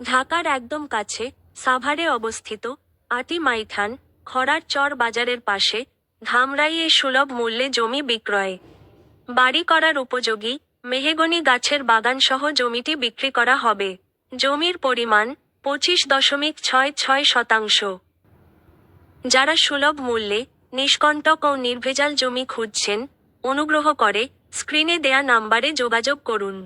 ঢাকার একদম কাছে সাভারে অবস্থিত আটি মাইথান খরার চর বাজারের পাশে ধামরাইয়ে সুলভ মূল্যে জমি বিক্রয়। বাড়ি করার উপযোগী মেহেগনি গাছের বাগানসহ জমিটি বিক্রি করা হবে। জমির পরিমাণ পঁচিশ দশমিক ছয় ছয় শতাংশ। যারা সুলভ মূল্যে নিষ্কণ্টক ও নির্ভেজাল জমি খুঁজছেন, অনুগ্রহ করে স্ক্রিনে দেয়া নাম্বারে যোগাযোগ করুন।